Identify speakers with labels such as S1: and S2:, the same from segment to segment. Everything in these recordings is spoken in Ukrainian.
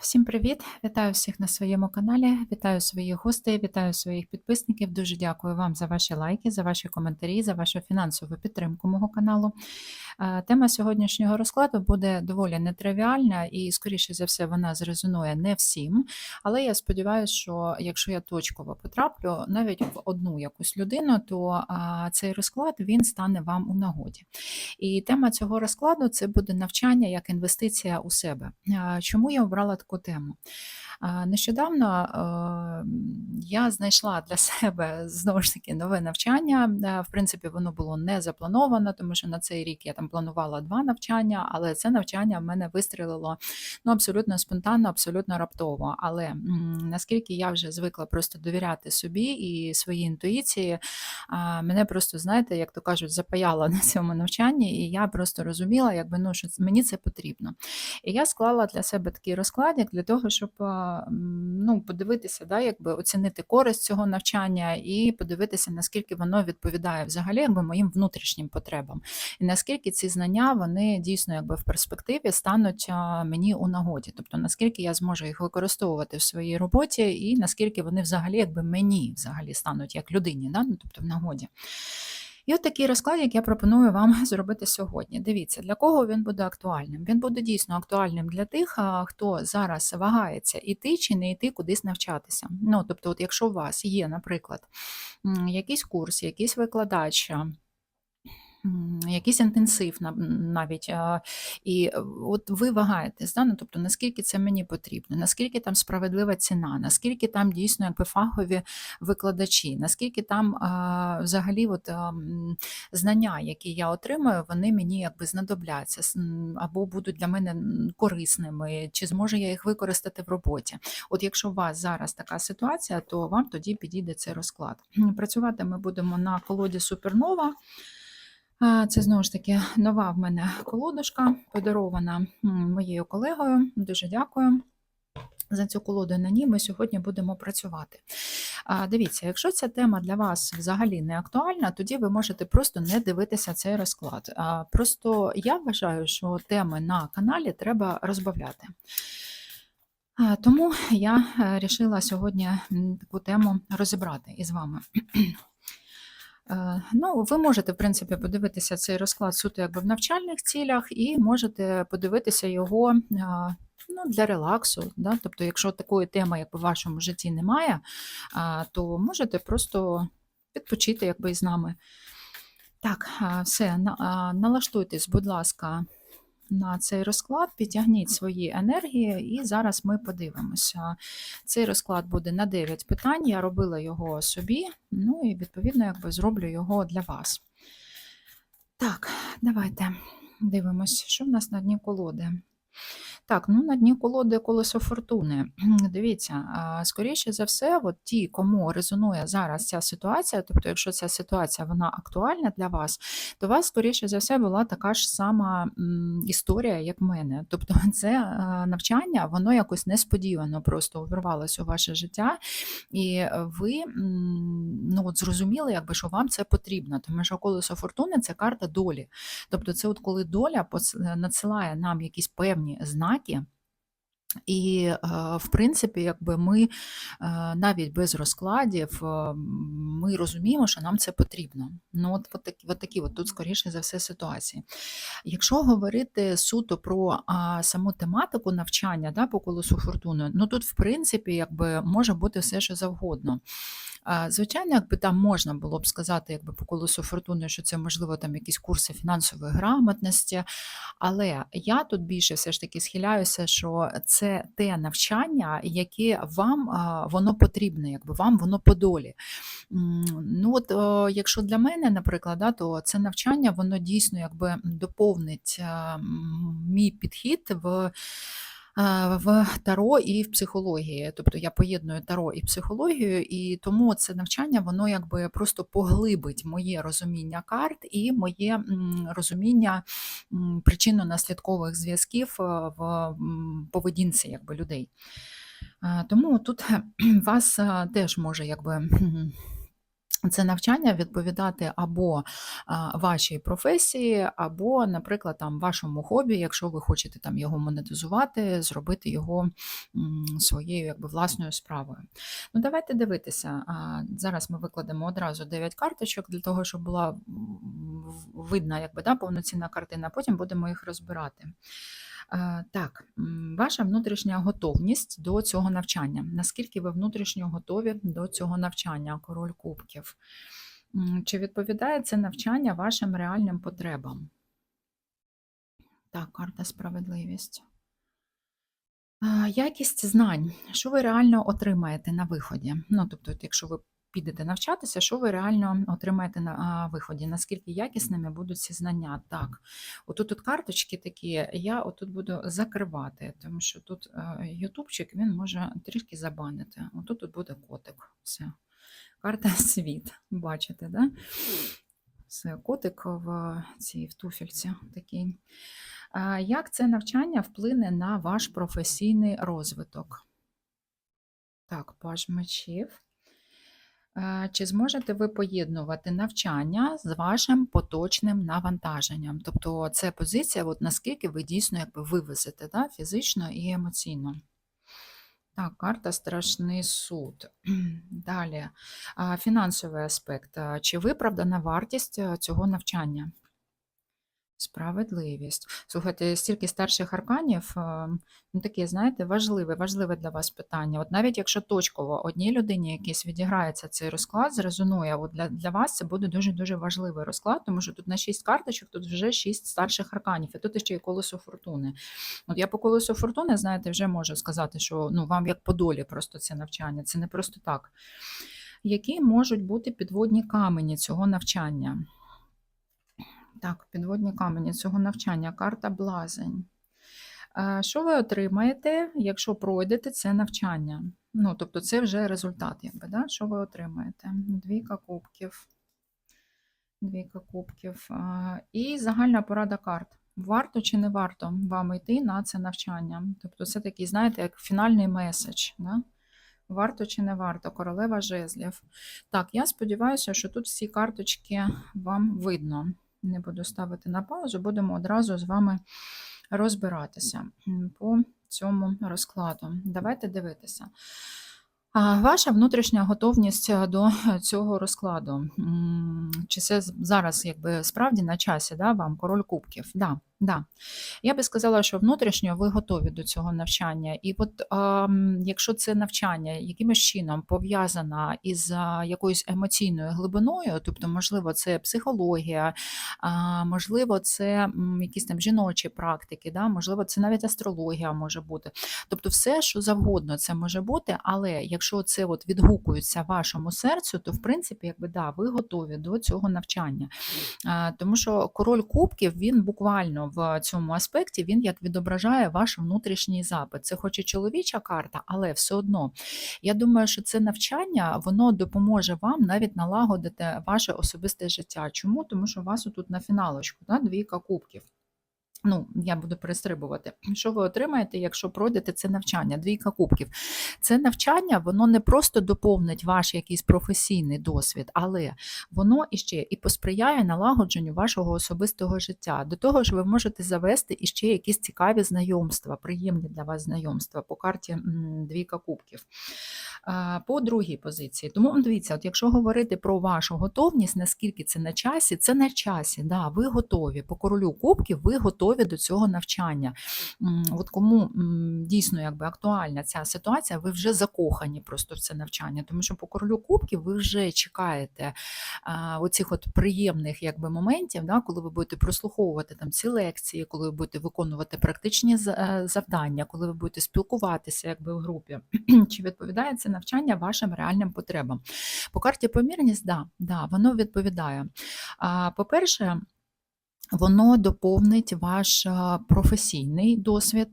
S1: Всім привіт! Вітаю всіх на своєму каналі, вітаю своїх гостей, вітаю своїх підписників. Дуже дякую вам за ваші лайки, за ваші коментарі, за вашу фінансову підтримку мого каналу. Е, Тема сьогоднішнього розкладу буде доволі нетривіальна і, скоріше за все, вона зрезонує не всім. Але я сподіваюся, що якщо я точково потраплю навіть в одну якусь людину, то цей розклад він стане вам у нагоді. І тема цього розкладу це буде навчання як інвестиція у себе. Чому я обрала таку тему? Нещодавно я знайшла для себе знову ж таки нове навчання. Е, В принципі, воно було не заплановано, тому що на цей рік я там планувала два навчання, але це навчання в мене вистрілило ну, абсолютно спонтанно, абсолютно раптово. Але наскільки я вже звикла просто довіряти собі і своїй інтуїції, мене просто, знаєте, як то кажуть, запаяло на цьому навчанні, і я просто розуміла, якби ну, що мені це потрібно. І я склала для себе такий розкладик для того, щоб ну, подивитися, да, якби оцінити користь цього навчання і подивитися, наскільки воно відповідає взагалі якби, моїм внутрішнім потребам. І наскільки ці знання вони дійсно якби в перспективі стануть мені у нагоді, тобто наскільки я зможу їх використовувати в своїй роботі, і наскільки вони взагалі якби мені взагалі стануть як людині, да? ну, тобто в нагоді. І от такий розклад, як я пропоную вам зробити сьогодні. Дивіться, для кого він буде актуальним. Він буде дійсно актуальним для тих, хто зараз вагається іти чи не йти кудись навчатися. Ну, тобто, от якщо у вас є, наприклад, якийсь курс, якийсь викладач. Якийсь інтенсив нав- навіть, і е, от ви вагаєтесь, да? ну, тобто наскільки це мені потрібно, наскільки там справедлива ціна, наскільки там дійсно якби фахові викладачі, наскільки там взагалі от, знання, які я отримаю, вони мені якби знадобляться або будуть для мене корисними, чи зможу я їх використати в роботі. От якщо у вас зараз така ситуація, то вам тоді підійде цей розклад. Працювати ми будемо на колоді Супернова. Це знову ж таки нова в мене колодочка, подарована моєю колегою. Дуже дякую. За цю колоду на ній ми сьогодні будемо працювати. Дивіться, якщо ця тема для вас взагалі не актуальна, тоді ви можете просто не дивитися цей розклад. Просто я вважаю, що теми на каналі треба розбавляти. Тому я вирішила сьогодні таку тему розібрати із вами. Е, Ну, ви можете, в принципі, подивитися цей розклад суто якби в навчальних цілях, і можете подивитися його ну, для релаксу. Да? Тобто, якщо такої теми, як в вашому житті немає, то можете просто відпочити якби з нами. Так, все, налаштуйтесь, будь ласка, на цей розклад, підтягніть свої енергії, і зараз ми подивимося. Цей розклад буде на 9 питань. Я робила його собі, ну і відповідно якби зроблю його для вас. Так, давайте дивимось, що в нас на дні колоди. Так, ну на дні колоди колесо фортуни. Дивіться, скоріше за все, от ті, кому резонує зараз ця ситуація, тобто, якщо ця ситуація вона актуальна для вас, то у вас, скоріше за все, була така ж сама історія, як в мене. Тобто, це навчання, воно якось несподівано просто увірвалося у ваше життя, і ви ну, от зрозуміли, якби, що вам це потрібно, тому що колесо фортуни це карта долі. Тобто, це от коли доля надсилає нам якісь певні знаки. І, е, в принципі, якби ми е, навіть без розкладів е, ми розуміємо, що нам це потрібно. Ну, от, от, такі, от такі от тут, скоріше за все, ситуації. Якщо говорити суто про а, саму тематику навчання да, по колесу фортуни, ну тут, в принципі, якби може бути все, що завгодно. Звичайно, якби там можна було б сказати, якби по колесу фортуни, що це можливо там якісь курси фінансової грамотності, але я тут більше все ж таки схиляюся, що це те навчання, яке вам воно потрібне, якби вам воно по долі. Ну от, якщо для мене, наприклад, то це навчання, воно дійсно якби доповнить мій підхід в. В таро і в психології, тобто я поєдную таро і психологію, і тому це навчання воно якби просто поглибить моє розуміння карт і моє розуміння причинно-наслідкових зв'язків в поведінці якби, людей. Тому тут вас теж може якби. Це навчання відповідати або вашій професії, або, наприклад, там вашому хобі, якщо ви хочете там його монетизувати, зробити його своєю якби власною справою. Ну, давайте дивитися. Зараз ми викладемо одразу 9 карточок для того, щоб була видна якби, да, повноцінна картина. Потім будемо їх розбирати. Е, Так, ваша внутрішня готовність до цього навчання. Наскільки ви внутрішньо готові до цього навчання, король кубків? Чи відповідає це навчання вашим реальним потребам? Так, карта справедливість. Якість знань, що ви реально отримаєте на виході? Ну, тобто, якщо ви підете навчатися, що ви реально отримаєте на виході? Наскільки якісними будуть ці знання? Так, отут тут карточки такі, я отут буду закривати, тому що тут е, ютубчик він може трішки забанити. Отут тут буде котик. Все. Карта світ. Бачите, да? Все, котик в цій в туфельці такий. Як це навчання вплине на ваш професійний розвиток? Так, паж мечів. Е, Чи зможете ви поєднувати навчання з вашим поточним навантаженням? Тобто це позиція, от наскільки ви дійсно якби вивезете да, фізично і емоційно. Так, карта Страшний суд. Далі. Фінансовий аспект. Чи виправдана вартість е, цього навчання? Справедливість. Слухайте, стільки старших арканів, е, ну таке, знаєте, важливе, важливе для вас питання. От навіть якщо точково одній людині якийсь відіграється цей розклад, зрезонує, от для, для вас це буде дуже-дуже важливий розклад, тому що тут на 6 карточок, тут вже 6 старших арканів, і тут ще й колесо фортуни. От я по колесу фортуни, знаєте, вже можу сказати, що ну, вам як по долі просто це навчання, це не просто так. Які можуть бути підводні камені цього навчання? Так, підводні камені цього навчання, карта блазень. Е, Що ви отримаєте, якщо пройдете це навчання? Ну, тобто, це вже результат, якби, да? що ви отримаєте? Двійка кубків. Двійка кубків. Е, І загальна порада карт. Варто чи не варто вам йти на це навчання? Тобто, це такий, знаєте, як фінальний меседж. Да? Варто чи не варто? Королева жезлів. Так, я сподіваюся, що тут всі карточки вам видно. Не буду ставити на паузу, будемо одразу з вами розбиратися по цьому розкладу. Давайте дивитися. Ваша внутрішня готовність е, до цього розкладу. Чи це зараз якби справді на часі да, вам король кубків? Да, да. Я би сказала, що внутрішньо ви готові до цього навчання. І от а, якщо це навчання якимось чином пов'язане із якоюсь емоційною глибиною, тобто, можливо, це психологія, а, можливо, це якісь там жіночі практики, да, можливо, це навіть астрологія може бути. Тобто, все, що завгодно, це може бути, але якщо це от відгукується вашому серцю, то в принципі, якби да, ви готові до цього навчання. А, тому що король кубків він буквально в цьому аспекті він як відображає ваш внутрішній запит. Це хоч і чоловіча карта, але все одно. Я думаю, що це навчання воно допоможе вам навіть налагодити ваше особисте життя. Чому? Тому що у вас тут на фіналочку да, двійка кубків. Ну, я буду перестрибувати. Що ви отримаєте, якщо пройдете це навчання? Двійка кубків. Це навчання, воно не просто доповнить ваш якийсь професійний досвід, але воно іще і посприяє налагодженню вашого особистого життя. До того ж, ви можете завести іще якісь цікаві знайомства, приємні для вас знайомства по карті Двійка кубків. По другій позиції. Тому дивіться, от якщо говорити про вашу готовність, наскільки це на часі, це на часі. Да, Ви готові. По королю кубків ви готові готові до цього навчання. От Кому дійсно якби актуальна ця ситуація, ви вже закохані просто в це навчання, тому що по королю кубків ви вже чекаєте оцих от приємних якби, моментів, да, коли ви будете прослуховувати там ці лекції, коли ви будете виконувати практичні е, завдання, коли ви будете спілкуватися якби в групі, чи відповідає це навчання вашим реальним потребам. По карті помірність, да, да, воно відповідає. По-перше, Воно доповнить ваш професійний досвід,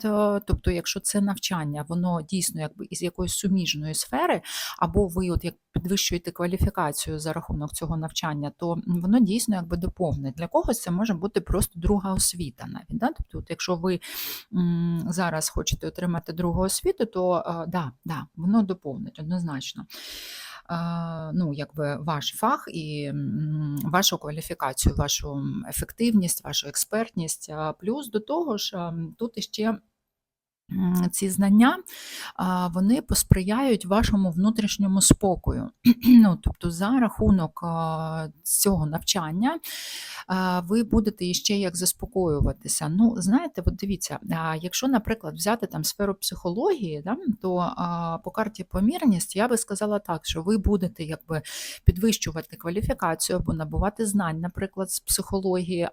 S1: тобто, якщо це навчання, воно дійсно якби із якоїсь суміжної сфери, або ви от як підвищуєте кваліфікацію за рахунок цього навчання, то воно дійсно якби доповнить. Для когось це може бути просто друга освіта навіть. Да? Тобто, от якщо ви зараз хочете отримати другу освіту, то да, да, воно доповнить однозначно. Ну, якби ваш фах і вашу кваліфікацію, вашу ефективність, вашу експертність. Плюс до того ж, тут іще ці знання, вони посприяють вашому внутрішньому спокою. Ну, тобто за рахунок цього навчання ви будете іще як заспокоюватися. Ну, знаєте, от дивіться, якщо, наприклад, взяти там сферу психології, да, то по карті помірність я би сказала так, що ви будете якби підвищувати кваліфікацію або набувати знань, наприклад, з психології,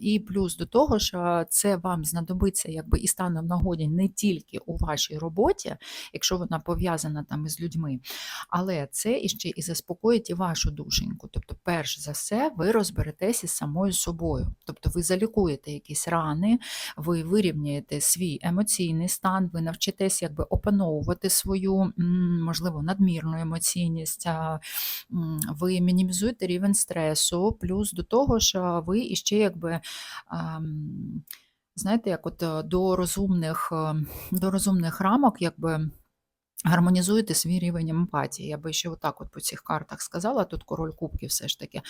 S1: і плюс до того, що це вам знадобиться якби і стане в нагоді не тільки у вашій роботі, якщо вона пов'язана там із людьми, але це іще і заспокоїть і вашу душеньку. Тобто, перш за все, ви розберетеся з самою собою. Тобто ви залікуєте якісь рани, ви вирівнюєте свій емоційний стан, ви навчитесь якби опановувати свою, можливо, надмірну емоційність, ви мінімізуєте рівень стресу, плюс до того, що ви іще якби. Знаєте, як от е, до розумних, е, до розумних рамок, якби гармонізуєте свій рівень емпатії. Я би ще отак от по цих картах сказала. Тут король кубків все ж таки.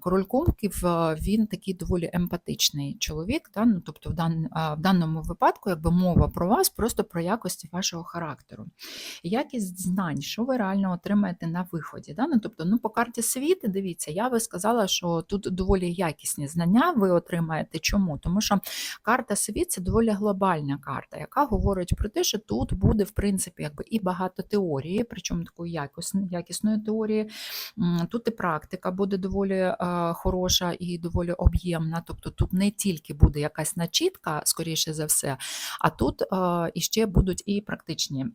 S1: Король кубків е, він такий доволі емпатичний чоловік. Да? Ну, тобто, в, дан, в даному випадку, якби мова про вас, просто про якості вашого характеру. Якість знань, що ви реально отримаєте на виході. Да? Ну, тобто, ну, по карті світи, дивіться, я би сказала, що тут доволі якісні знання ви отримаєте. Чому? Тому що карта світ це доволі глобальна карта, яка говорить про те, що тут буде, в принципі, якби і багато теорії, причому такої якісної, теорії. Тут і практика буде доволі е, хороша і доволі об'ємна. Тобто тут не тільки буде якась начітка, скоріше за все, а тут е, іще будуть і практичні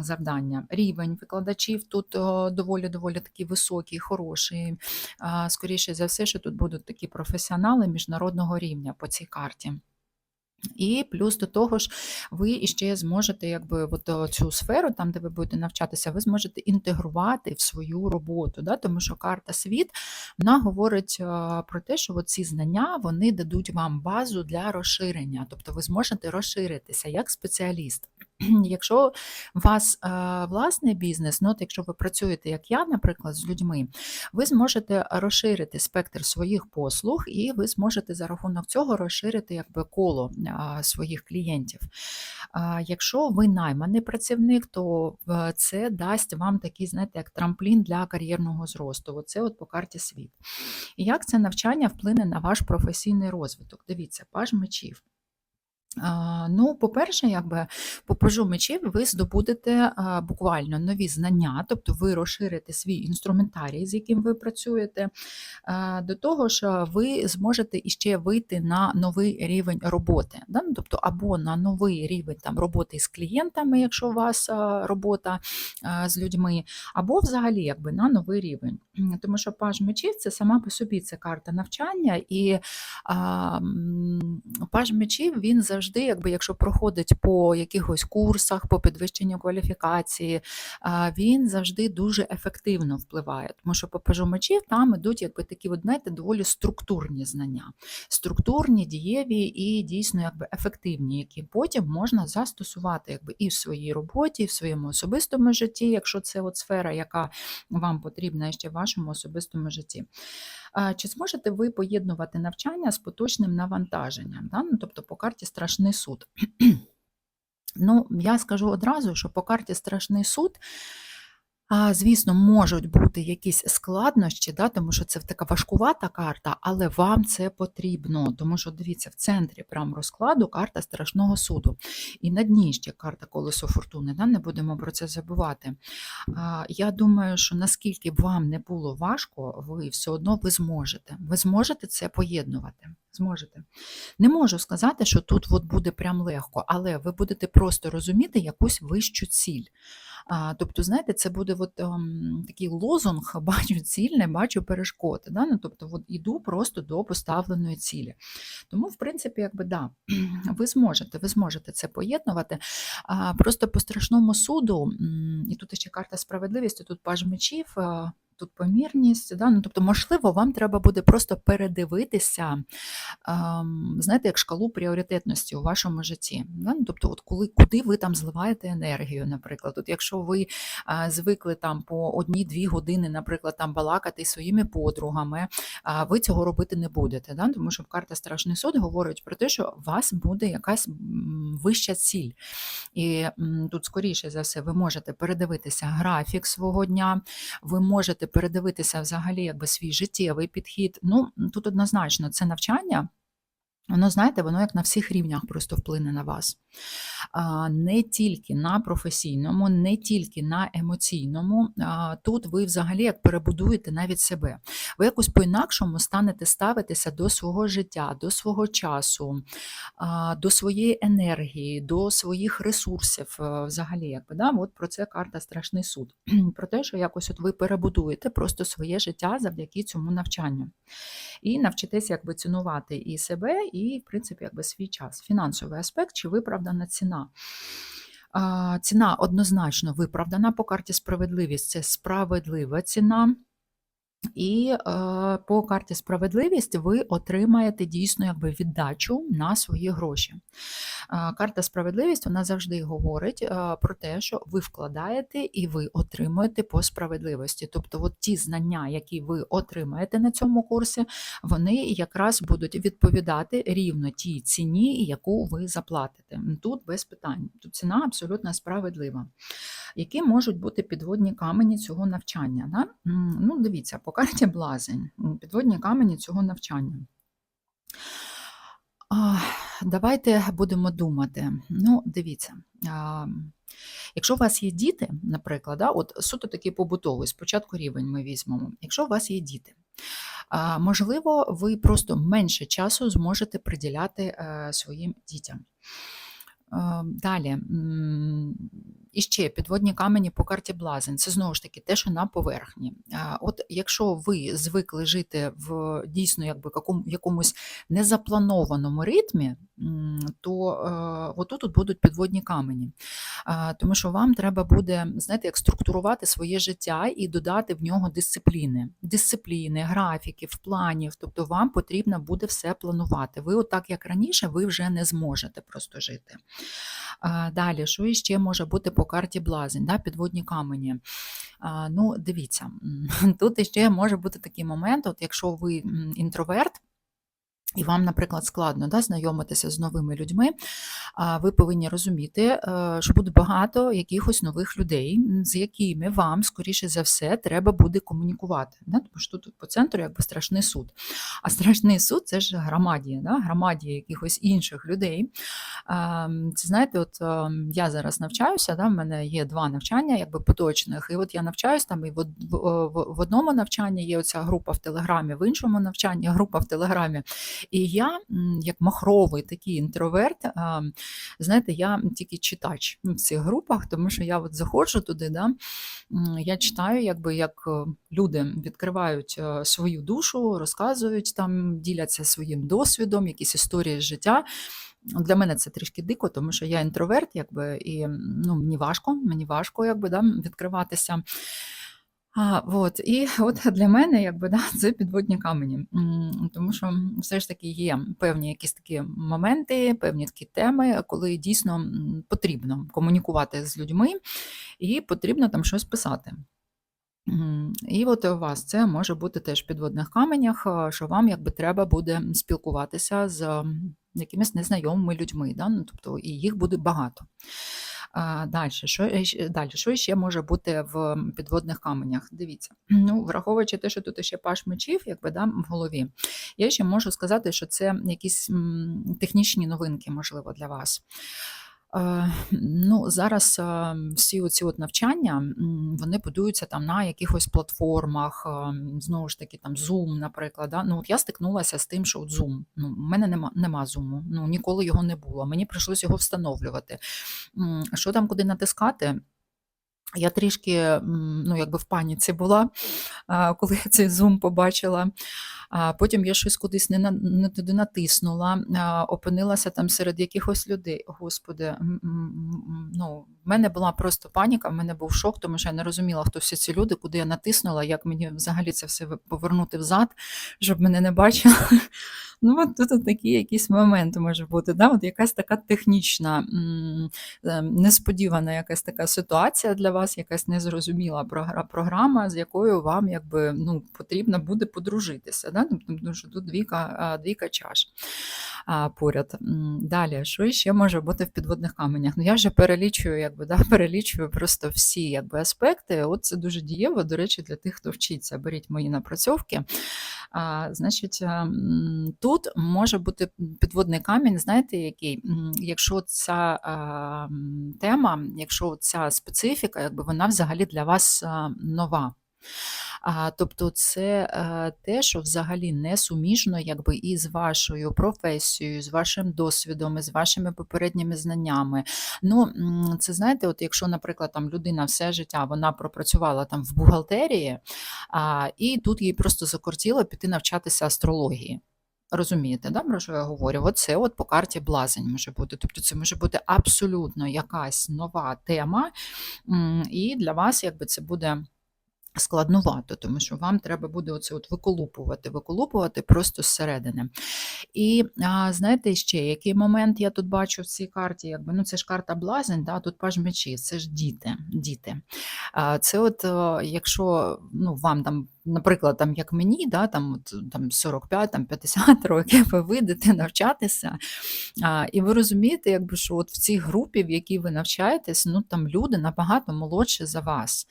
S1: завдання. Рівень викладачів тут е, доволі доволі такий високий, хороший. Скоріше за все, що тут будуть такі професіонали міжнародного рівня по цій карті. І плюс до того ж, ви іще зможете, якби от цю сферу, там, де ви будете навчатися, ви зможете інтегрувати в свою роботу. Да? Тому що карта світ вона говорить про те, що ці знання вони дадуть вам базу для розширення, тобто ви зможете розширитися як спеціаліст. Якщо у вас е, власний бізнес, ну от якщо ви працюєте, як я, наприклад, з людьми, ви зможете розширити спектр своїх послуг, і ви зможете за рахунок цього розширити якби коло своїх клієнтів. Якщо ви найманий працівник, то це дасть вам такий, знаєте, як трамплін для кар'єрного зросту. Оце от по карті світ. І як це навчання вплине на ваш професійний розвиток? Дивіться, паж мечів. Ну, по-перше, якби по пажу мечів ви здобудете буквально нові знання, тобто ви розширите свій інструментарій, з яким ви працюєте. До того ж, ви зможете іще вийти на новий рівень роботи, да? ну, тобто або на новий рівень там, роботи з клієнтами, якщо у вас робота з людьми, або взагалі якби на новий рівень. Тому що паж мечів це сама по собі це карта навчання, і а, паж мечів він завжди, якби якщо проходить по якихось курсах, по підвищенню кваліфікації, він завжди дуже ефективно впливає. Тому що по пажу там ідуть якби такі, от, знаєте, доволі структурні знання, структурні, дієві і дійсно якби ефективні, які потім можна застосувати якби і в своїй роботі, і в своєму особистому житті, якщо це от сфера, яка вам потрібна ще в вашому особистому житті. Чи зможете ви поєднувати навчання з поточним навантаженням? Да? Ну, тобто по карті страшний суд. Ну, я скажу одразу, що по карті страшний суд. А, Звісно, можуть бути якісь складнощі, да, тому що це така важкувата карта, але вам це потрібно. Тому що, дивіться, в центрі прям розкладу карта страшного суду. І на дні ще карта колесо фортуни, да, не будемо про це забувати. А, Я думаю, що наскільки б вам не було важко, ви все одно ви зможете. Ви зможете це поєднувати. Зможете. Не можу сказати, що тут от буде прям легко, але ви будете просто розуміти якусь вищу ціль. А, Тобто, знаєте, це буде от, ем, такий лозунг, бачу ціль, не бачу перешкоди. Да? Ну, тобто, от, іду просто до поставленої цілі. Тому, в принципі, якби да, ви зможете, ви зможете це поєднувати. А, Просто по страшному суду, і тут ще карта справедливості, тут паж мечів. Тут помірність. Да? Ну, тобто, можливо, вам треба буде просто передивитися, ем, знаєте, як шкалу пріоритетності у вашому житті. Да? Ну, тобто, от коли, куди ви там зливаєте енергію, наприклад. От якщо ви а, звикли там по одній-дві години, наприклад, там балакати своїми подругами, а, ви цього робити не будете. Да? Тому що карта Страшний суд говорить про те, що у вас буде якась вища ціль. І м, тут, скоріше за все, ви можете передивитися графік свого дня, ви можете передивитися взагалі якби свій життєвий підхід. Ну, тут однозначно це навчання. Воно, знаєте, воно як на всіх рівнях просто вплине на вас. Не тільки на професійному, не тільки на емоційному. Тут ви взагалі як перебудуєте навіть себе. Ви якось по-інакшому станете ставитися до свого життя, до свого часу, до своєї енергії, до своїх ресурсів е, взагалі. Якби, да? От про це карта Страшний суд. Про те, що якось от ви перебудуєте просто своє життя завдяки цьому навчанню. І навчитеся якби цінувати і себе, і, в принципі, якби свій час. Фінансовий аспект чи виправдана ціна. Ціна однозначно виправдана по карті справедливість. Це справедлива ціна. І е, по карті справедливість ви отримаєте дійсно якби віддачу на свої гроші. Е, карта справедливість вона завжди говорить е, про те, що ви вкладаєте і ви отримуєте по справедливості. Тобто, от ті знання, які ви отримаєте на цьому курсі, вони якраз будуть відповідати рівно тій ціні, яку ви заплатите. Тут без питань. Тут ціна абсолютно справедлива. Які можуть бути підводні камені цього навчання? Да? Ну, дивіться, по карті блазень, підводні камені цього навчання. Давайте будемо думати. Ну, дивіться. Якщо у вас є діти, наприклад, от суто такий побутовий, спочатку рівень ми візьмемо. Якщо у вас є діти, можливо, ви просто менше часу зможете приділяти е, своїм дітям. Е, Далі, і ще підводні камені по карті Блазень. Це знову ж таки те, що на поверхні. От якщо ви звикли жити в дійсно якби якомусь незапланованому ритмі, то е, отут тут будуть підводні камені. Тому що вам треба буде, знаєте, як структурувати своє життя і додати в нього дисципліни, дисципліни, графіків, планів. Тобто вам потрібно буде все планувати. Ви, отак як раніше, ви вже не зможете просто жити. Далі, що іще може бути по карті Блазень, да, підводні камені. А, Ну, дивіться, тут іще може бути такий момент, от якщо ви інтроверт. І вам, наприклад, складно да, знайомитися з новими людьми, ви повинні розуміти, е, що буде багато якихось нових людей, з якими вам, скоріше за все, треба буде комунікувати. Да? Тому що тут по центру якби страшний суд. А страшний суд це ж громадія, да? громадія якихось інших людей. Це знаєте, от ем, я зараз навчаюся, да, в мене є два навчання, якби поточних. І от я навчаюсь там, і в, в- в одному навчанні є оця група в Телеграмі, в іншому навчанні група в Телеграмі. І я, як махровий такий інтроверт, знаєте, я тільки читач в цих групах, тому що я от заходжу туди, да, я читаю, якби як е, люди відкривають е, свою душу, розказують там, діляться своїм досвідом, якісь історії життя. Для мене це трішки дико, тому що я інтроверт, якби, і ну, мені важко, мені важко якби, да, відкриватися. А, от, і от для мене якби, да, це підводні камені, тому що все ж таки є певні якісь такі моменти, певні такі теми, коли дійсно потрібно комунікувати з людьми і потрібно там щось писати. І от у вас це може бути теж в підводних каменях, що вам якби треба буде спілкуватися з якимись незнайомими людьми, да? ну, тобто і їх буде багато. Далі, що, далі, що ще може бути в підводних каменях? Дивіться, ну, враховуючи те, що тут ще паш мечів, якби да, в голові, я ще можу сказати, що це якісь технічні новинки, можливо, для вас. Е, Ну, зараз е, всі оці от навчання вони будуються там на якихось платформах, е, знову ж таки, там Zoom, наприклад. Да? Ну, от я стикнулася з тим, що от Zoom. Ну, у мене нема, нема Zoom, ну, ніколи його не було. Мені прийшлось його встановлювати. Що там куди натискати? Я трішки ну, якби в паніці була, коли я цей зум побачила. Потім я щось кудись не, на- не туди натиснула, опинилася там серед якихось людей. Господи, ну, в мене була просто паніка, в мене був шок, тому що я не розуміла, хто всі ці люди, куди я натиснула, як мені взагалі це все повернути взад, щоб мене не бачили. Ну, от тут от такі якісь моменти може бути. Да? От якась така технічна, е, несподівана якась така ситуація для вас, якась незрозуміла програма, з якою вам якби, ну, потрібно буде подружитися. Да? Ну, Тому що тут двійка, двійка чаш поряд. Далі, що ще може бути в підводних каменях? Ну, я вже перелічую, якби, да, перелічую просто всі якби, аспекти. От це дуже дієво, до речі, для тих, хто вчиться. Беріть мої напрацьовки. А, значить, тут може бути підводний камінь, знаєте, який? Якщо ця а, тема, якщо ця специфіка, якби вона взагалі для вас а, нова. А, тобто це е, те, що взагалі не суміжно якби, і з вашою професією, з вашим досвідом, і з вашими попередніми знаннями. Ну, це знаєте, от якщо, наприклад, там людина все життя вона пропрацювала там в бухгалтерії, а, і тут їй просто закортіло піти навчатися астрології. Розумієте, да, про що я говорю? Оце от по карті блазень може бути. Тобто це може бути абсолютно якась нова тема, і для вас якби це буде складнувато, тому що вам треба буде оце от виколупувати, виколупувати просто зсередини. І а, знаєте ще, який момент я тут бачу в цій карті? Якби, ну це ж карта блазень, да, тут паж мечі, це ж діти. діти. А, це от, е, якщо ну, вам там, наприклад, там, як мені, да, там, от, там 45, там 50 років, ви вийдете навчатися, а, і ви розумієте, якби, що от в цій групі, в якій ви навчаєтесь, ну, там люди набагато молодші за вас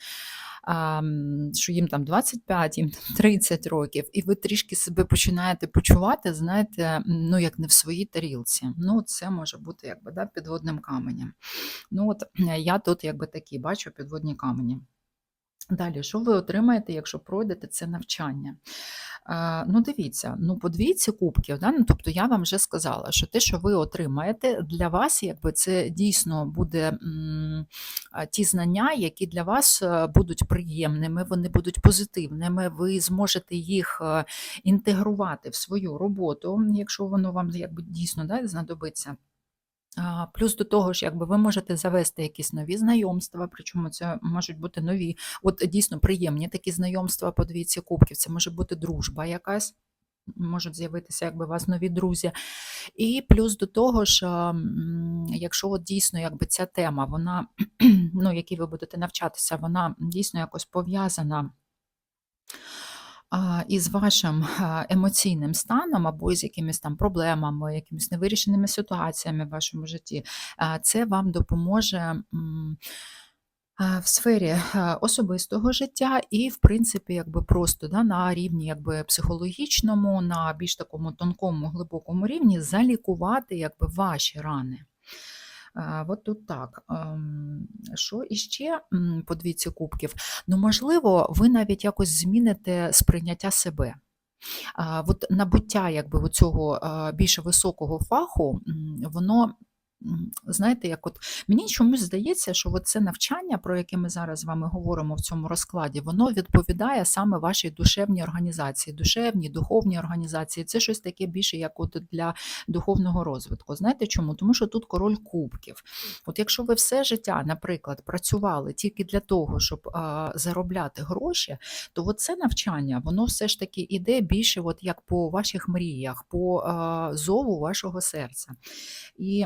S1: що їм там 25, їм там 30 років, і ви трішки себе починаєте почувати, знаєте, ну як не в своїй тарілці. Ну, це може бути якби да, підводним каменем. Ну, от я тут якби такі бачу підводні камені. Далі, що ви отримаєте, якщо пройдете це навчання? Е, ну, дивіться, ну, по двійці кубків, да? ну, тобто я вам вже сказала, що те, що ви отримаєте, для вас якби це дійсно буде ті знання, які для вас е, будуть приємними, вони будуть позитивними, ви зможете їх е, інтегрувати в свою роботу, якщо воно вам якби дійсно да, знадобиться. Плюс до того ж, якби ви можете завести якісь нові знайомства, причому це можуть бути нові, от дійсно приємні такі знайомства по двійці кубків, це може бути дружба якась. Можуть з'явитися якби у вас нові друзі. І плюс до того ж, якщо от дійсно якби ця тема, вона, ну, якій ви будете навчатися, вона дійсно якось пов'язана із вашим емоційним станом або з якимись там проблемами, якимись невирішеними ситуаціями в вашому житті, це вам допоможе. В сфері особистого життя і, в принципі, якби просто да, на рівні якби психологічному, на більш такому тонкому, глибокому рівні залікувати якби ваші рани. От тут так. Ем, Що іще по двійці кубків? Ну, можливо, ви навіть якось зміните сприйняття себе. От набуття якби цього більш високого фаху, воно. Знаєте, як от мені чомусь здається, що це навчання, про яке ми зараз з вами говоримо в цьому розкладі, воно відповідає саме вашій душевній організації, душевній, духовній організації. Це щось таке більше, як от для духовного розвитку. Знаєте чому? Тому що тут король кубків. От якщо ви все життя, наприклад, працювали тільки для того, щоб а, заробляти гроші, то це навчання, воно все ж таки іде більше, от як по ваших мріях, по а, зову вашого серця. І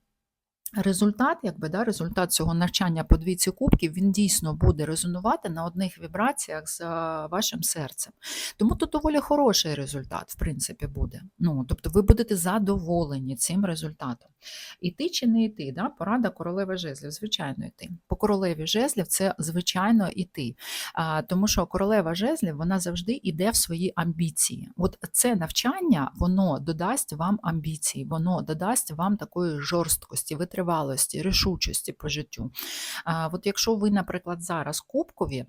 S1: Результат, якби да, результат цього навчання по двійці кубків, він дійсно буде резонувати на одних вібраціях з вашим серцем. Тому тут доволі хороший результат, в принципі, буде. Ну, тобто ви будете задоволені цим результатом. Іти чи не йти, да? порада королеви жезлів, звичайно, йти. По королеві жезлів це звичайно йти. А, тому що королева жезлів вона завжди йде в свої амбіції. От це навчання, воно додасть вам амбіції, воно додасть вам такої жорсткості, витривалості, рішучості по життю. А, от якщо ви, наприклад, зараз кубкові,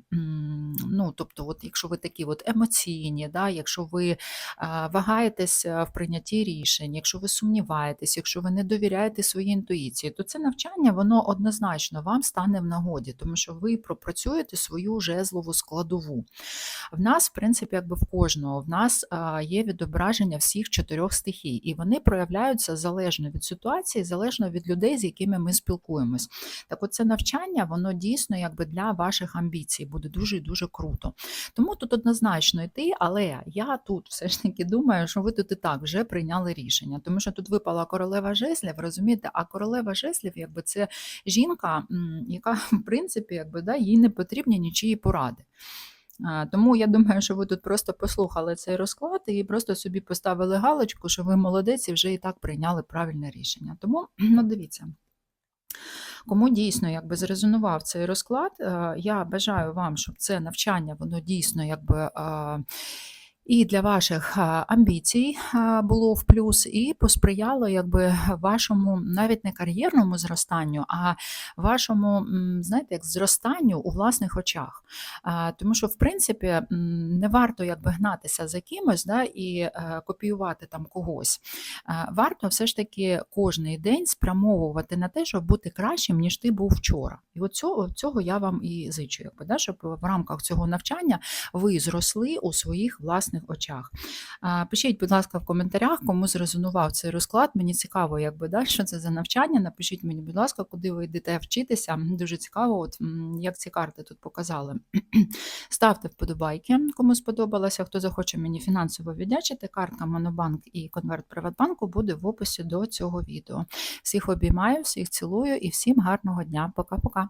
S1: ну тобто, от якщо ви такі от емоційні, да, якщо ви а, вагаєтесь в прийнятті рішень, якщо ви сумніваєтесь, якщо ви не довіряєте своїй інтуїції, то це навчання воно однозначно вам стане в нагоді, тому що ви пропрацюєте свою жезлову складову. В нас, в принципі, якби в кожного, в нас є відображення всіх чотирьох стихій, і вони проявляються залежно від ситуації, залежно від людей, з якими ми спілкуємось. Так от це навчання, воно дійсно якби для ваших амбіцій буде дуже і дуже круто. Тому тут однозначно йти, але я тут все ж таки думаю, що ви тут і так вже прийняли рішення, тому що тут випала королева жезлів, розумієте, а королева жезлів, якби це жінка, яка в принципі, якби да, їй не потрібні нічиї поради. Тому я думаю, що ви тут просто послухали цей розклад і просто собі поставили галочку, що ви молодець і вже і так прийняли правильне рішення. Тому ну, дивіться. Кому дійсно якби зрезонував цей розклад, е, я бажаю вам, щоб це навчання воно дійсно якби. І для ваших амбіцій було в плюс, і посприяло якби вашому навіть не кар'єрному зростанню, а вашому, знаєте, як зростанню у власних очах. Тому що, в принципі, не варто якби гнатися за кимось да, і е, копіювати там когось. Варто все ж таки кожний день спрямовувати на те, щоб бути кращим, ніж ти був вчора. І от цього, цього я вам і зичу, якби, да, щоб в рамках цього навчання ви зросли у своїх власних очах. Пишіть, будь ласка, в коментарях, кому зрезонував цей розклад. Мені цікаво, якби, да, що це за навчання. Напишіть мені, будь ласка, куди ви йдете вчитися. Дуже цікаво, от, як ці карти тут показали. Ставте вподобайки, кому сподобалося. Хто захоче мені фінансово віддячити, картка Монобанк і конверт Приватбанку буде в описі до цього відео. Всіх обіймаю, всіх цілую і всім гарного дня. Пока-пока.